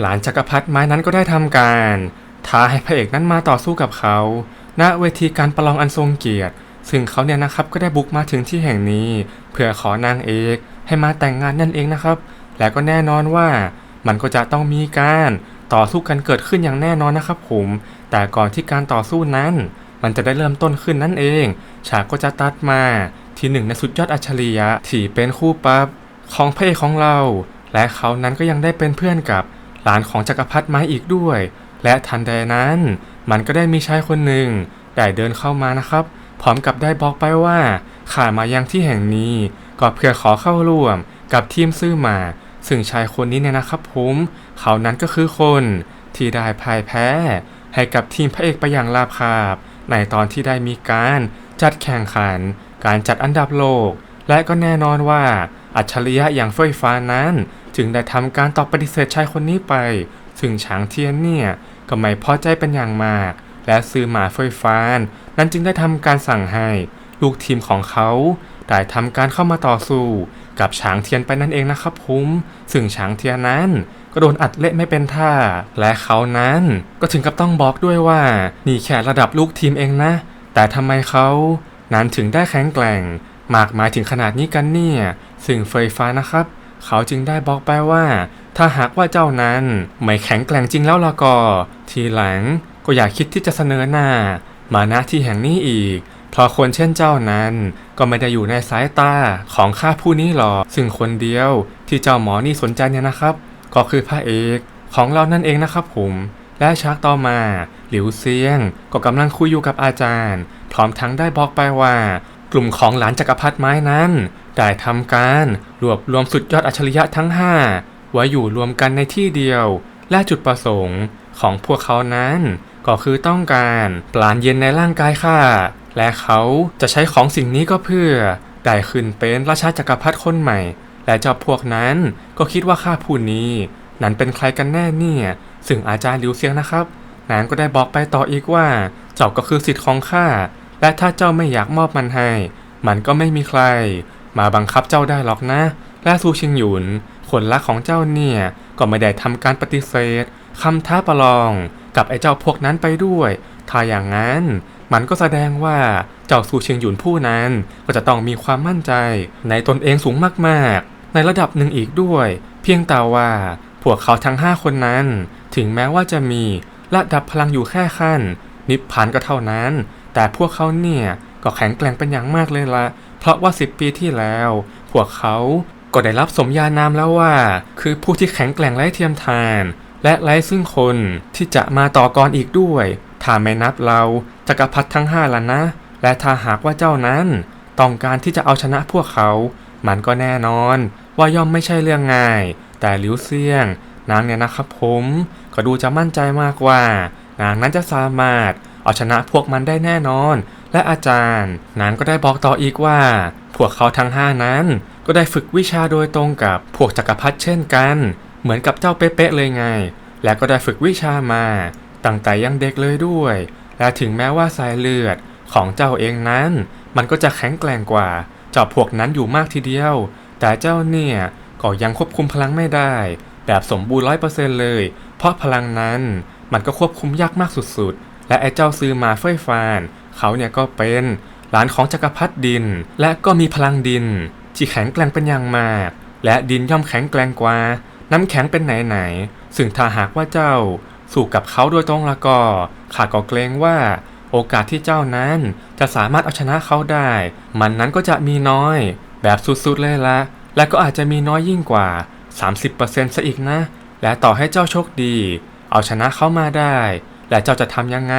หลานจักรพรรดิไม้นั้นก็ได้ทำการท้าให้พระเอกนั้นมาต่อสู้กับเขาณเวทีการประลองอันทรงเกียรติ ซึ่งเขาเนี่ยนะครับก็ได้บุกมาถึงที่แห่งนี้ เพื่อขอนางเอกให้มาแต่งงานนั่นเองนะครับ และก็แน่นอนว่ามันก็จะต้องมีการต่อสู้กันเกิดขึ้นอย่างแน่นอนนะครับผม แต่ก่อนที่การต่อสู้นั้น มันจะได้เริ่มต้นขึ้นนั่นเอง ฉากก็จะตัดมาที่หนึ่งในสุดยอดอัจฉริยะที่เป็นคู่ปรับของพระเอกของเรา และเขานั้นก็ยังได้เป็นเพื่อนกับ หลานของจักรพรรดิไม้อีกด้วย และทันใดนั้น มันก็ได้มีชายคนหนึ่งได้เดินเข้ามานะครับ พร้อมกับได้บอกไปว่าข้ามายังที่แห่งนี้ ก็เพื่อขอเข้าร่วมกับทีมซื่อมา ซึ่งชายคนนี้เนี่ยนะครับผมเขานั้นก็คือคนที่ได้พ่ายแพ้ ให้กับทีมพระเอกไปอย่างราบคาบ ในตอนที่ได้มีการจัดแข่งขัน การจัดอันดับโลก และก็แน่นอนว่าอัจฉริยะอย่างเฟยฟ้านั้น จึงได้ทำการตอบปฏิเสธชายคนนี้ไป ซึ่งฉางเทียนเนี่ยก็ไม่พอใจเป็นอย่างมาก และซื้อหมาเฟยฟาน นั้นจึงได้ทำการสั่งให้ ลูกทีมของเขาได้ทำการเข้ามาต่อสู้ กับฉางเทียนไปนั่นเองนะครับผมซึ่งฉางเทียนนั้นก็โดนอัดเละไม่เป็นท่า และเขานั้นก็ถึงกับต้องบอกด้วยว่า นี่แค่ระดับลูกทีมเองนะ แต่ทำไมเขานั้นถึงได้แข็งแกร่ง มากมายถึงขนาดนี้กันเนี่ย ซึ่งเฟยฟ้านะครับ เขาจึงได้บอกไปว่า ถ้าหากว่าเจ้านั้นไม่แข็งแกร่งจริงแล้วละก็ ทีหลังก็อย่าคิดที่จะเสนอหน้า มาณที่แห่งนี้อีก เพราะคนเช่นเจ้านั้นก็ไม่ได้อยู่ในสายตาของข้าผู้นี้หรอกซึ่งคนเดียวที่เจ้าหมอนี่สนใจเนี่ยนะครับ ก็คือพระเอกของเรานั่นเองนะครับผมและชักต่อมา หลิวเซียงก็กำลังคุยอยู่กับอาจารย์ พร้อมทั้งได้บอกไปว่า กลุ่มของหลานจักรพรรดิไม้นั้นได้ทำการรวบรวมสุดยอดอัจฉริยะทั้ง5ไว้อยู่รวมกันในที่เดียว และจุดประสงค์ของพวกเขานั้น ก็คือต้องการปลานเย็นในร่างกายข้าและเขาจะใช้ของสิ่งนี้ก็เพื่อได้ขึ้นเป็นราชาจักรพรรดิคนใหม่ และเจ้าพวกนั้นก็คิดว่าข้าผู้นี้ นั้นเป็นใครกันแน่เนี่ยซึ่งอาจารย์หลิวเซียงนะครับนางก็ได้บอกไปต่ออีกว่าเจ้าก็คือสิทธิ์ของข้า และถ้าเจ้าไม่อยากมอบมันให้ มันก็ไม่มีใคร มาบังคับเจ้าได้หรอกนะ และซูชิงหยุนคนรักของเจ้าเนี่ย ก็ไม่ได้ทำการปฏิเสธคำท้าประลองกับไอ้เจ้าพวกนั้นไปด้วย ถ้าอย่างนั้นมันก็แสดงว่าเจ้าซูชิงหยุนผู้นั้นก็จะต้องมีความมั่นใจ ในตนเองสูงมากๆ ในระดับหนึ่งอีกด้วย เพียงแต่ว่าพวกเขาทั้งห้าคนนั้น ถึงแม้ว่าจะมีระดับพลังอยู่แค่ขั้น นิพพานก็เท่านั้น แต่พวกเขาเนี่ยก็แข็งแกร่งเป็นอย่างมากเลยละเพราะว่า 10 ปีที่แล้ว พวกเขาก็ได้รับสมญานามแล้วว่า คือผู้ที่แข็งแกร่งไร้เทียมทาน และไร้ซึ่งคนที่จะมาต่อกรอีกด้วย ถ้าไม่นับเราจักรพรรดิทั้งห้าละนะ และถ้าหากว่าเจ้านั้น ต้องการที่จะเอาชนะพวกเขา มันก็แน่นอน ว่าย่อมไม่ใช่เรื่องง่าย แต่หลิวเซียง นางเนี่ยนะครับผม ก็ดูจะมั่นใจมากว่า นางนั้นจะสามารถ เอาชนะพวกมันได้แน่นอน และอาจารย์นางก็ได้บอกต่ออีกว่า พวกเขาทั้งห้านั้น ก็ได้ฝึกวิชาโดยตรงกับพวกจักรพรรดิเช่นกัน เหมือนกับเจ้าเป๊ะเลยไง และก็ได้ฝึกวิชามาตั้งแต่ยังเด็กเลยด้วย และถึงแม้ว่าสายเลือดของเจ้าเองนั้น มันก็จะแข็งแกร่งกว่าเจ้าพวกนั้นอยู่มากทีเดียว แต่เจ้าเนี่ยก็ยังควบคุมพลังไม่ได้ แบบสมบูรณ์ร้อยเปอร์เซ็นต์เลย เพราะพลังนั้นมันก็ควบคุมยากมากสุดๆ และไอ้เจ้าซื้อมาเฟยฟาน เขาเนี่ยก็เป็นหลานของจักรพรรดิดิน และก็มีพลังดินที่แข็งแกร่งเป็นอย่างมาก และดินย่อมแข็งแกร่งกว่า น้ำแข็งเป็นไหนๆซึ่งถ้าหากว่าเจ้าสู้กับเขาโดยตรงละก็ข้าก็เกรงว่าโอกาสที่เจ้านั้นจะสามารถเอาชนะเขาได้ มันนั้นก็จะมีน้อย แบบสุดๆเลยละ และก็อาจจะมีน้อยยิ่งกว่า 30%ซะอีกนะ และต่อให้เจ้าโชคดี เอาชนะเขามาได้ และเจ้าจะทำยังไง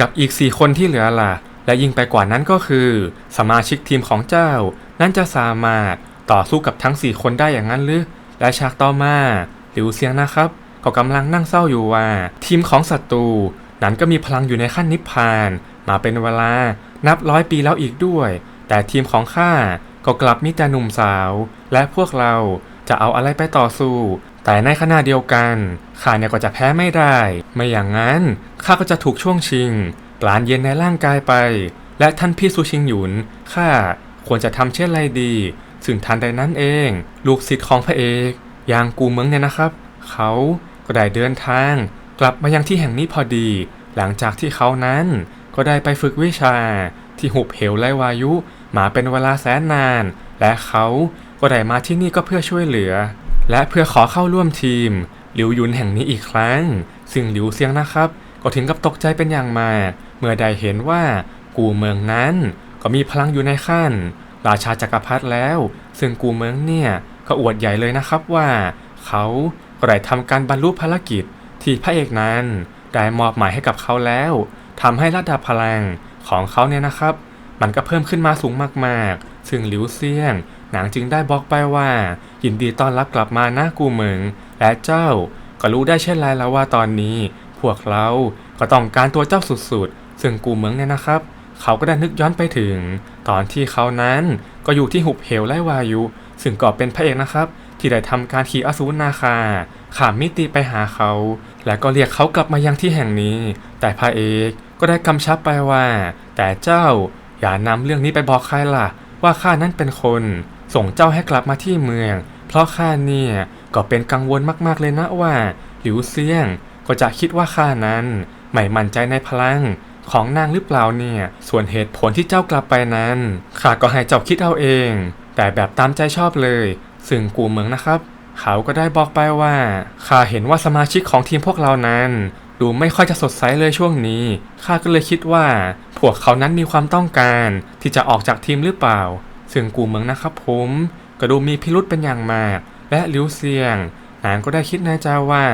กับอีก 4 คนที่เหลือล่ะ และยิ่งไปกว่านั้นก็คือ สมาชิกทีมของเจ้า นั้นจะสามารถต่อสู้กับทั้ง 4 คนได้อย่างนั้นหรือ และฉากต่อมาหลิวเซียงนะครับ ก็กำลังนั่งเศร้าอยู่ว่า ทีมของศัตรูนั้นก็มีพลังอยู่ในขั้นนิพพาน มาเป็นเวลานับร้อยปีแล้วอีกด้วย แต่ทีมของข้าก็กลับมีแต่หนุ่มสาว และพวกเราจะเอาอะไรไปต่อสู้ แต่ในขณะเดียวกันข้าเนี่ยก็จะแพ้ไม่ได้ ไม่อย่างนั้นข้าก็จะถูกช่วงชิงปลานเย็นในร่างกายไป และท่านพี่ซูชิงหยุนข้าควรจะทำเช่นไรดี ซึ่งทันใดนั้นเอง ลูกศิษย์ของพระเอกอย่างกูเมืองเนี่ยนะครับ เขาก็ได้เดินทาง กลับมายังที่แห่งนี้พอดี หลังจากที่เขานั้นก็ได้ไปฝึกวิชาที่หุบเหวไล่วายุมาเป็นเวลาแสนนาน และเขาก็ได้มาที่นี่ก็เพื่อช่วยเหลือ และเพื่อขอเข้าร่วมทีมหลิวยุนแห่งนี้อีกครั้ง ซึ่งหลิวเซียงนะครับ ก็ถึงกับตกใจเป็นอย่างมาก เมื่อได้เห็นว่ากูเมืองนั้นก็มีพลังอยู่ในขั้น ราชาจักรพรรดิแล้ว ซึ่งกูเมืองเนี่ยก็อวดใหญ่เลยนะครับว่า เขาก็ได้ทำการบรรลุภารกิจที่พระเอกนั้นได้มอบหมายให้กับเขาแล้วทำให้ระดับพลังของเขาเนี่ยนะครับ มันก็เพิ่มขึ้นมาสูงมากๆ ซึ่งหลิวเซียงนางจึงได้บอกไปว่า ยินดีต้อนรับกลับมานะกูเหมิงและเจ้าก็รู้ได้เช่นไรแล้วว่าตอนนี้ พวกเราก็ต้องการตัวเจ้าสุดๆ ซึ่งกูเหมิงเนี่ยนะครับ เขาก็ได้นึกย้อนไปถึง ตอนที่เขานั้นก็อยู่ที่หุบเหวไล่วายุ ซึ่งก็เป็นพระเอกนะครับ ที่ได้ทำการขี่อสูรนาคาขามมิติไปหาเขา และก็เรียกเขากลับมายังที่แห่งนี้ แต่พระเอกก็ได้กำชับไปว่า แต่เจ้าอย่านำเรื่องนี้ไปบอกใครล่ะ ว่าข้านั้นเป็นคน ส่งเจ้าให้กลับมาที่เมือง เพราะข้าเนี่ยก็เป็นกังวลมากๆเลยนะว่าหลิวเซียงก็จะคิดว่าข้านั้นไม่มั่นใจในพลังของนางหรือเปล่าเนี่ย ส่วนเหตุผลที่เจ้ากลับไปนั้นข้าก็ให้เจ้าคิดเอาเอง แต่แบบตามใจชอบเลย ซึ่งกูเมืองนะครับ เขาก็ได้บอกไปว่าข้าเห็นว่าสมาชิกของทีมพวกเรานั้น ดูไม่ค่อยจะสดใสเลยช่วงนี้ข้าก็เลยคิดว่า พวกเขานั้นมีความต้องการที่จะออกจากทีมหรือเปล่า ซึ่งกูเมืองนะครับผมก็ดูมีพิรุษเป็นอย่างมาก และลิวเซียงนางก็ได้คิดในใจว่า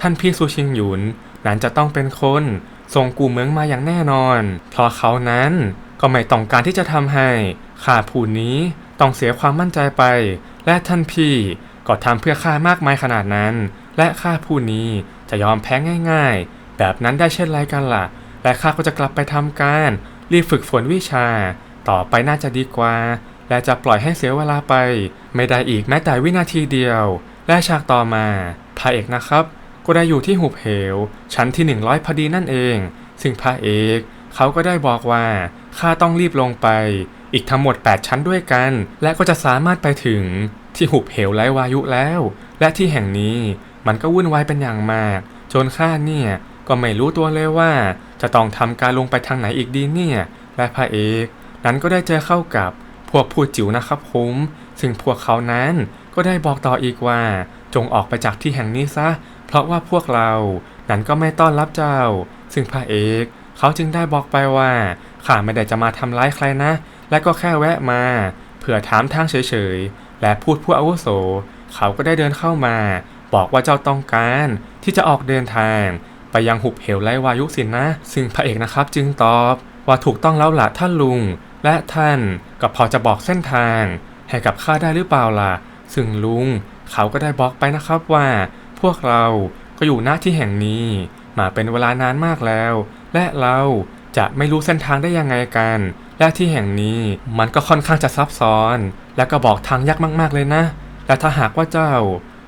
ท่านพี่ซูชิงหยุนนั้นจะต้องเป็นคนส่งกูเมืองมาอย่างแน่นอน เพราะเขานั้นก็ไม่ต้องการที่จะทำให้ข้าผู้นี้ต้องเสียความมั่นใจไป และท่านพี่ก็ทำเพื่อข้ามากมายขนาดนั้น และข้าผู้นี้จะยอมแพ้ง่าย ๆ แบบนั้นได้เช่นไรกันล่ะ และข้าก็จะกลับไปทำการ รีบฝึกฝนวิชา ต่อไปน่าจะดีกว่า และจะปล่อยให้เสียเวลาไป ไม่ได้อีกแม้แต่วินาทีเดียว และฉากต่อมาพระเอกนะครับ ก็ได้อยู่ที่หุบเหว ชั้นที่ 100 พอดีนั่นเอง ซึ่งพระเอกเขาก็ได้บอกว่าข้าต้องรีบลงไป อีกทั้งหมด 8 ชั้นด้วยกัน และก็จะสามารถไปถึงที่หุบเหวไร้วายุแล้ว และที่แห่งนี้มันก็วุ่นวายเป็นอย่างมาก จนข้าเนี่ยก็ไม่รู้ตัวเลยว่า จะต้องทำการลงไปทางไหนอีกดีเนี่ย และพระเอกนั้นก็ได้เจอเข้ากับ วกผู้จิ๋วนะครับผมซึ่งพวกเขานั้นก็ได้บอกต่ออีกว่า จงออกไปจากที่แห่งนี้ซะ เพราะว่าพวกเรานั้นก็ไม่ต้อนรับเจ้า ซึ่งพระเอกเขาจึงได้บอกไปว่าข้าไม่ได้จะมาทำร้ายใครนะ และก็แค่แวะมาเพื่อถามทางเฉยๆ และพูดผู้อาวุโส เขาก็ได้เดินเข้ามา บอกว่าเจ้าต้องการที่จะออกเดินทาง ไปยังหุบเหวไร้วายุสินนะ ซึ่งพระเอกนะครับจึงตอบว่าถูกต้องแล้วล่ะท่านลุง และท่านก็พอจะบอกเส้นทาง ให้กับข้าได้หรือเปล่าล่ะ ซึ่งลุงเขาก็ได้บอกไปนะครับว่า พวกเราก็อยู่หน้าที่แห่งนี้ มาเป็นเวลานานมากแล้ว และเราจะไม่รู้เส้นทางได้ยังไงกัน และที่แห่งนี้มันก็ค่อนข้างจะซับซ้อน และก็บอกทางยากมาก ๆเลยนะ และถ้าหากว่าเจ้า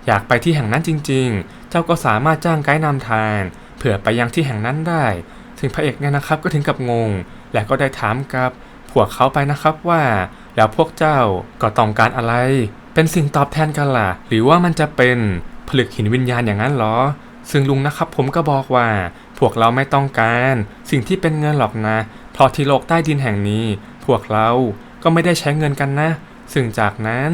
อยากไปที่แห่งนั้นจริง ๆ เจ้าก็สามารถจ้างไกด์นำทางเผื่อไปยังที่แห่งนั้นได้ ถึงพระเอกเนี่ยนะครับก็ถึงกับงง และก็ได้ถามกับ วกเขาไปนะครับว่า แล้วพวกเจ้าก็ต้องการอะไร เป็นสิ่งตอบแทนกันล่ะ หรือว่ามันจะเป็นผลึกหินวิญญาณอย่างนั้นหรอ ซึ่งลุงนะครับผมก็บอกว่า พวกเราไม่ต้องการ สิ่งที่เป็นเงินหรอกนะ เพราะที่โลกใต้ดินแห่งนี้ พวกเราก็ไม่ได้ใช้เงินกันนะ ซึ่งจากนั้น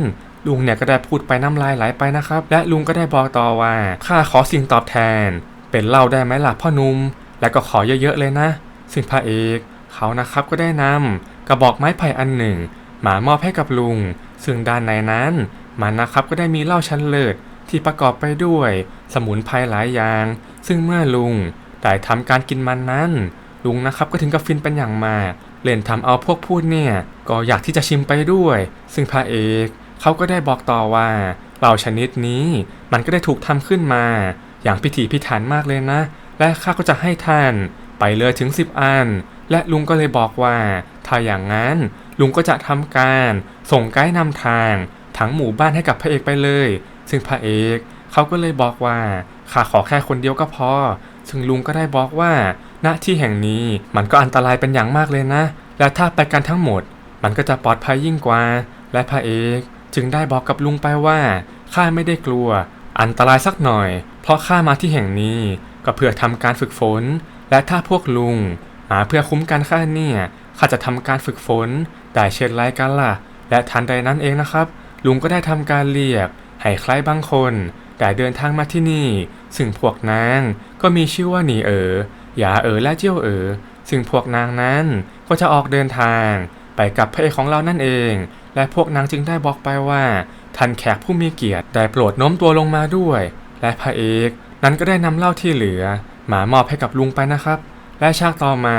ลุงเนี่ยก็ได้พูดไปน้ำลายไหลไปนะครับ และลุงก็ได้บอกต่อว่าข้าขอสิ่งตอบแทน เป็นเหล้าได้ไหมล่ะพ่อนุ่มและก็ขอเยอะๆเลยนะ ซึ่งพระเอกเขานะครับก็ได้นำ กระบอกไม้ไผ่อันหนึ่งมามอบให้กับลุง ซึ่งด้านในนั้นมันนะครับก็ได้มีเหล้าชั้นเลิศที่ประกอบไปด้วย สมุนไพรหลายอย่าง ซึ่งเมื่อลุงได้ทำการกินมันนั้น ลุงนะครับก็ถึงกับฟินเป็นอย่างมาก เล่นทำเอาพวกพูดเนี่ย ก็อยากที่จะชิมไปด้วย ซึ่งพระเอกเขาก็ได้บอกต่อว่าเหล้าชนิดนี้มันก็ได้ถูกทำขึ้นมา อย่างพิถีพิถันมากเลยนะ และข้าก็จะให้ท่าน ไปเลยถึง 10 อัน และลุงก็เลยบอกว่า ถ้าอย่างนั้นลุงก็จะทำการส่งไกด์นำทาง ทั้งหมู่บ้านให้กับพระเอกไปเลย ซึ่งพระเอกเขาก็เลยบอกว่าข้าขอแค่คนเดียวก็พอ ซึ่งลุงก็ได้บอกว่า ณที่แห่งนี้มันก็อันตรายเป็นอย่างมากเลยนะ และถ้าไปกันทั้งหมด มันก็จะปลอดภัยยิ่งกว่า และพระเอกจึงได้บอกกับลุงไปว่าข้าไม่ได้กลัว อันตรายสักหน่อย เพราะข้ามาที่แห่งนี้ก็เพื่อทำการฝึกฝน และถ้าพวกลุงมาเพื่อคุ้มกันข้าเนี่ย ข้าจะทำการฝึกฝน ได้เช่นไรกันล่ะ และทันใดนั้นเองนะครับ ลุงก็ได้ทำการเรียก ให้ใครบางคน ได้เดินทางมาที่นี่ ซึ่งพวกนางก็มีชื่อว่าหนีเอ๋อหยาเอ๋อและเจี้ยวเอ๋อซึ่งพวกนางนั้นก็จะออกเดินทางไปกับพระเอกของเรานั่นเอง และพวกนางจึงได้บอกไปว่า ท่านแขกผู้มีเกียรติได้โปรดโน้มตัวลงมาด้วย และพระเอกนั้นก็ได้นำเหล้าที่เหลือ มามอบให้กับลุงไปนะครับ และฉากต่อมา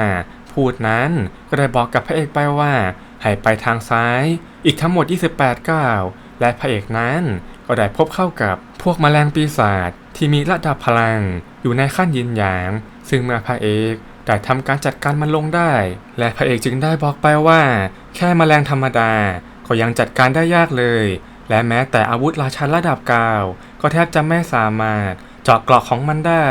พูดนั้น ก็ได้บอกกับพระเอกไปว่า ให้ไปทางซ้าย อีกทั้งหมด 28ก้าวและพระเอกนั้น ก็ได้พบเข้ากับพวกแมลงปีศาจที่มีระดับพลัง อยู่ในขั้นยินหยาง ซึ่งเมื่อพระเอกได้ทำการจัดการมันลงได้ และพระเอกจึงได้บอกไปว่า แค่แมลงธรรมดา ก็ยังจัดการได้ยากเลย และแม้แต่อาวุธราชันระดับกาว ก็แทบจะไม่สามารถเจาะเกราะของมันได้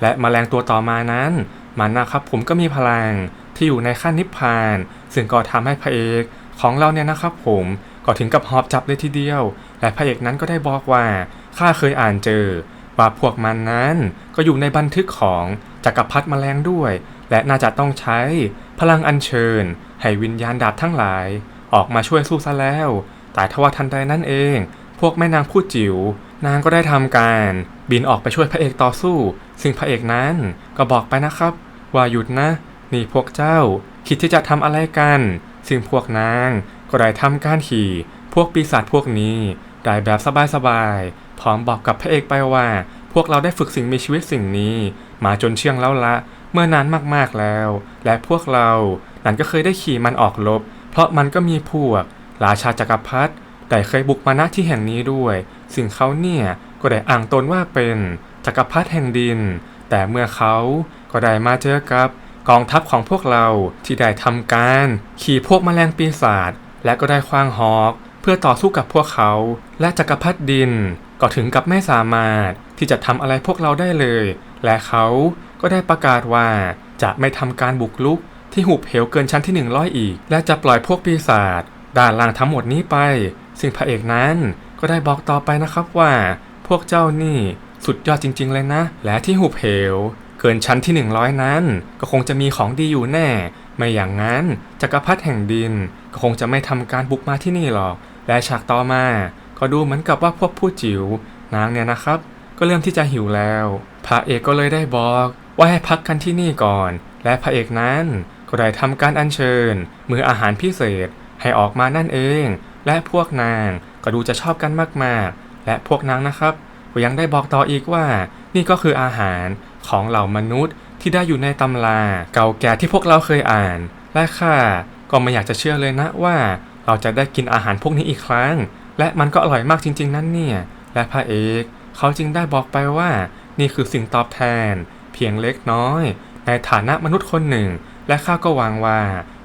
และแมลงตัวต่อมานั้น มันนะครับผมก็มีพลัง ที่อยู่ในขั้นนิพพาน ซึ่งก็ทำให้พระเอกของเราเนี่ยนะครับผมก็ถึงกับหอบจับเลยทีเดียว และพระเอกนั้นก็ได้บอกว่าข้าเคยอ่านเจอ ว่าพวกมันนั้นก็อยู่ในบันทึกของจักรพรรดิแมลงด้วย และน่าจะต้องใช้พลังอัญเชิญ ให้วิญญาณดาบทั้งหลาย ออกมาช่วยสู้ซะแล้ว แต่ทว่าทันใดนั่นเอง พวกแม่นางผู้จิ๋วนางก็ได้ทำการบินออกไปช่วยพระเอกต่อสู้ ซึ่งพระเอกนั้นก็บอกไปนะครับ ว่าหยุดนะ นี่พวกเจ้าคิดที่จะทำอะไรกัน ซึ่งพวกนางก็ได้ทำการขี่ พวกปีศาจพวกนี้ได้แบบสบายๆพร้อมบอกกับพระเอกไปว่า พวกเราได้ฝึกสิ่งมีชีวิตสิ่งนี้ มาจนเชื่องแล้วละ เมื่อนานมากๆแล้ว และพวกเรานั้นก็เคยได้ขี่มันออกรบเพราะมันก็มีพวก ราชาจักรพรรดิได้เคยบุกมาณที่แห่งนี้ด้วยซึ่งเขาเนี่ยก็ได้อ่างตนว่าเป็นจักรพรรดิแห่งดิน แต่เมื่อเขาก็ได้มาเจอกับ กองทัพของพวกเราที่ได้ทำการ ขี่พวกแมลงปีศาจและก็ได้คว้างหอก เพื่อต่อสู้กับพวกเขา และจักรพรรดิดิน ก็ถึงกับไม่สามารถที่จะทำอะไรพวกเราได้เลย และเขาก็ได้ประกาศว่าจะไม่ทำการบุกลุกที่หุบเหวเกินชั้นที่ 100 อีก และจะปล่อยพวกปีศาจด้านล่างทั้งหมดนี้ไป ซึ่งพระเอกนั้นก็ได้บอกต่อไปนะครับว่า พวกเจ้านี่สุดยอดจริง ๆ เลยนะ และที่หุบเหว เกินชั้นที่ 100 นั้น ก็คงจะมีของดีอยู่แน่ ไม่อย่างนั้นจักรพรรดิแห่งดิน ก็คงจะไม่ทำการบุกมาที่นี่หรอก และฉากต่อมา ก็ดูเหมือนกับว่าพวกผู้จิ๋วนางเนี่ยนะครับ ก็เริ่มที่จะหิวแล้ว พระเอกก็เลยได้บอกว่าให้พักกันที่นี่ก่อน และพระเอกนั้นก็ได้ทำการอัญเชิญ มืออาหารพิเศษให้ออกมานั่นเอง และพวกนางก็ดูจะชอบกันมากๆ และพวกนางนะครับก็ยังได้บอกต่ออีกว่า นี่ก็คืออาหาร ของเหล่ามนุษย์ที่ได้อยู่ในตำราเก่าแก่ที่พวกเราเคยอ่าน และข้าก็ไม่อยากจะเชื่อเลยนะว่า เราจะได้กินอาหารพวกนี้อีกครั้ง และมันก็อร่อยมากจริง ๆ นั่นเนี่ย และพระเอกเขาจึงได้บอกไปว่า นี่คือสิ่งตอบแทน เพียงเล็กน้อย ในฐานะมนุษย์คนหนึ่ง และข้าก็หวังว่า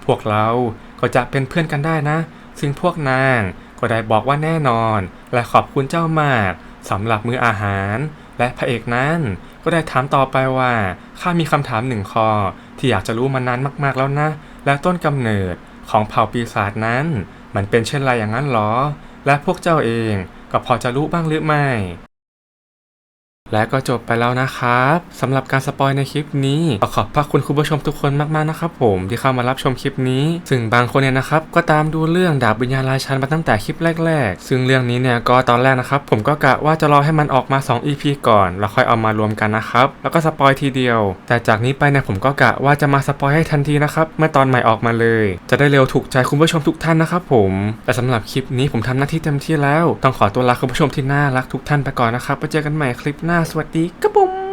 พวกเราก็จะเป็นเพื่อนกันได้นะ ซึ่งพวกนางก็ได้บอกว่าแน่นอน และขอบคุณเจ้ามากสำหรับมื้ออาหาร และพระเอกนั้น ก็ได้ถามต่อไปว่าข้ามีคำถามหนึ่งข้อที่อยากจะรู้มานานมากๆแล้วนะ และต้นกำเนิดของเผ่าปีศาจนั้น มันเป็นเช่นไรอย่างนั้นหรอ และพวกเจ้าเองก็พอจะรู้บ้างหรือไม่ และก็จบไปแล้วนะครับสำหรับการสปอยในคลิปนี้ขอขอบพระคุณคุณผู้ชมทุกคนมากๆนะครับผมที่เข้ามารับชมคลิปนี้ ซึ่งบางคนเนี่ยนะครับก็ตามดูเรื่องดาบวิญญาณราชันมาตั้งแต่คลิปแรก ๆ ซึ่งเรื่องนี้เนี่ยก็ตอนแรกนะครับผมก็กะว่าจะรอให้มันออกมา 2 EP ก่อน แล้วค่อยเอามารวมกันนะครับ แล้วก็สปอยทีเดียว แต่จากนี้ไปเนี่ยผมก็กะว่าจะมาสปอยให้ทันทีนะครับเมื่อตอนใหม่ออกมาเลย จะได้เร็วถูกใจคุณผู้ชมทุกท่านนะครับผมแต่สำหรับคลิปนี้ผมทำหน้าที่เต็มที่แล้ว ต้องขอตัวลาคุณผู้ชมที่น่ารักทุกท่านไปก่อนนะครับไปเจอกันใหม่คลิปหน้าสวัสดีกระบุม